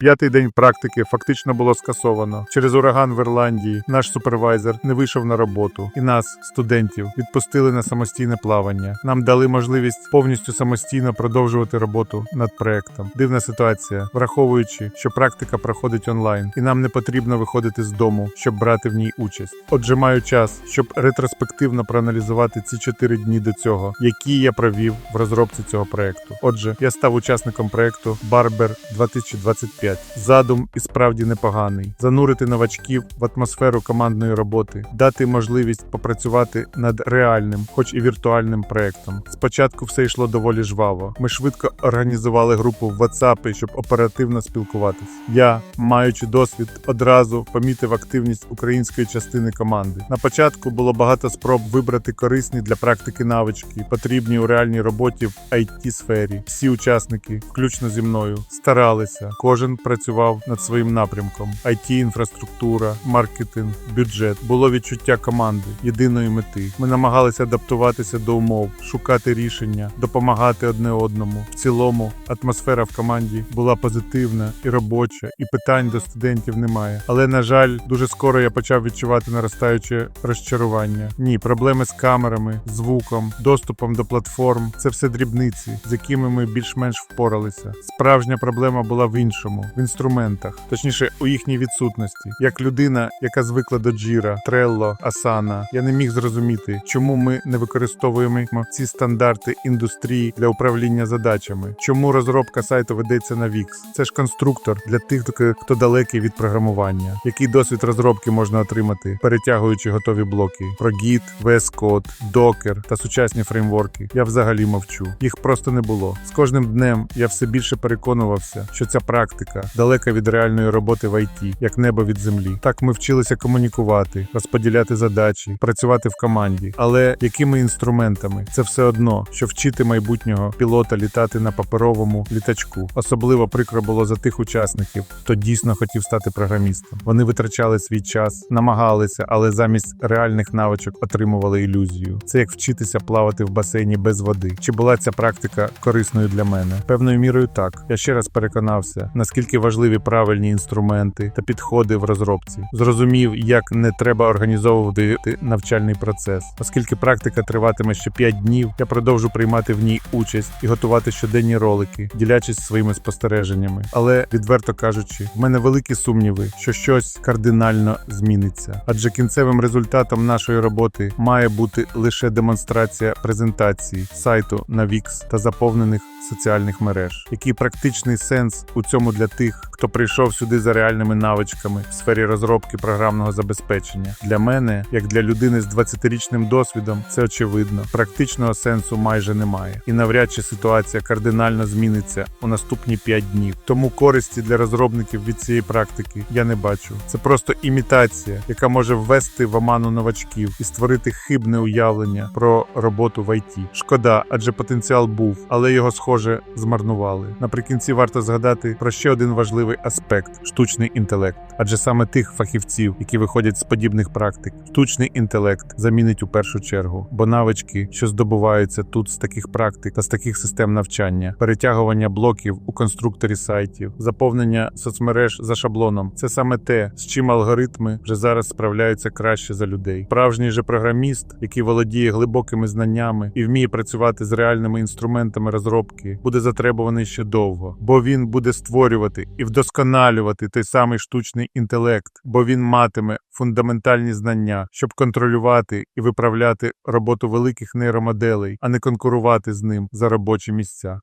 П'ятий день практики фактично було скасовано. Через ураган в Ірландії наш супервайзер не вийшов на роботу, і нас, студентів, відпустили на самостійне плавання. Нам дали можливість повністю самостійно продовжувати роботу над проектом. Дивна ситуація, враховуючи, що практика проходить онлайн, і нам не потрібно виходити з дому, щоб брати в ній участь. Отже, маю час, щоб ретроспективно проаналізувати ці чотири дні до цього, які я провів в розробці цього проекту. Отже, я став учасником проекту Barber 2025. Задум і справді непоганий: занурити новачків в атмосферу командної роботи, дати можливість попрацювати над реальним, хоч і віртуальним проектом. Спочатку все йшло доволі жваво. Ми швидко організували групу в WhatsApp, щоб оперативно спілкуватись. Я, маючи досвід, одразу помітив активність української частини команди. На початку було багато спроб вибрати корисні для практики навички, потрібні у реальній роботі в it сфері. Всі учасники, включно зі мною, старалися. Кожен працював над своїм напрямком: it інфраструктура, маркетинг, бюджет. Було відчуття команди, єдиної мети. Ми намагалися адаптуватися до умов, шукати рішення, допомагати одне одному. В цілому атмосфера в команді була позитивна і робоча, і питань до студентів немає. Але на жаль, дуже скоро я почав відчувати наростаюче розчарування. Ні, проблеми з камерами, звуком, доступом до платформ це все дрібниці, з якими ми більш-менш впоралися. Справжня проблема була в іншому, в інструментах, точніше, у їхній відсутності. Як людина, яка звикла до Jira, Trello, Asana, я не міг зрозуміти, чому ми не використовуємо ці стандарти індустрії для управління задачами. Чому розробка сайту ведеться на Wix? Це ж конструктор для тих, хто далекий від програмування. Який досвід розробки можна отримати, перетягуючи готові блоки про Git, VS Code, Docker та сучасні фреймворки. Я взагалі мовчу. Їх просто не було. З кожним днем я все більше переконувався, що ця практика далека від реальної роботи в IT, як небо від землі. Так ми вчилися комунікувати, розподіляти задачі, працювати в команді. Але якими інструментами це все одно, що вчити майбутнього пілота літати на паперовому літачку. Особливо прикро було за тих учасників, хто дійсно хотів стати програмістом. Вони витрачали свій час, намагалися, але замість реальних навичок отримували ілюзію. Це як вчитися плавати в басейні без води. Чи була ця практика корисною для мене? Певною мірою так. Я ще раз переконався, наскільки важливі правильні інструменти та підходи в розробці. Зрозумів, як не треба організовувати навчальний процес, оскільки практика триватиме ще 5 днів. Я продовжу приймати в ній участь і готувати щоденні ролики, ділячись своїми спостереженнями. Але відверто кажучи, в мене великі сумніви, що щось кардинально зміниться. Адже кінцевим результатом нашої роботи має бути лише демонстрація презентації сайту на Wix та заповнених соціальних мереж. Який практичний сенс у цьому для тих, хто прийшов сюди за реальними навичками в сфері розробки програмного забезпечення? Для мене, як для людини з 20-річним досвідом, це очевидно. Практичного сенсу майже немає, і навряд чи ситуація кардинально зміниться у наступні 5 днів. Тому користі для розробників від цієї практики я не бачу. Це просто імітація, яка може ввести в оману новачків і створити хибне уявлення про роботу в ІТ. Шкода, адже потенціал був, але його схоже змарнували. Наприкінці варто згадати про ще один важливий аспект штучний інтелект. Адже саме тих фахівців, які виходять з подібних практик, штучний інтелект замінить у першу чергу, бо навички, що здобуваються тут з таких практик та з таких систем навчання, перетягування блоків у конструкторі сайтів, заповнення соцмереж за шаблоном це саме те, з чим алгоритми вже зараз справляються краще за людей. Справжній же програміст, який володіє глибокими знаннями і вміє працювати з реальними інструментами розробки, буде затребуваний ще довго, бо він буде створювати і вдосконалювати той самий штучний інтелект, бо він матиме фундаментальні знання, щоб контролювати і виправляти роботу великих нейромоделей, а не конкурувати з ним за робочі місця.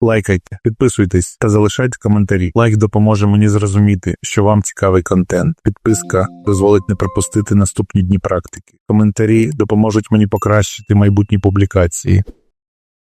Лайкайте, підписуйтесь та залишайте коментарі. Лайк допоможе мені зрозуміти, що вам цікавий контент. Підписка дозволить не пропустити наступні дні практики. Коментарі допоможуть мені покращити майбутні публікації.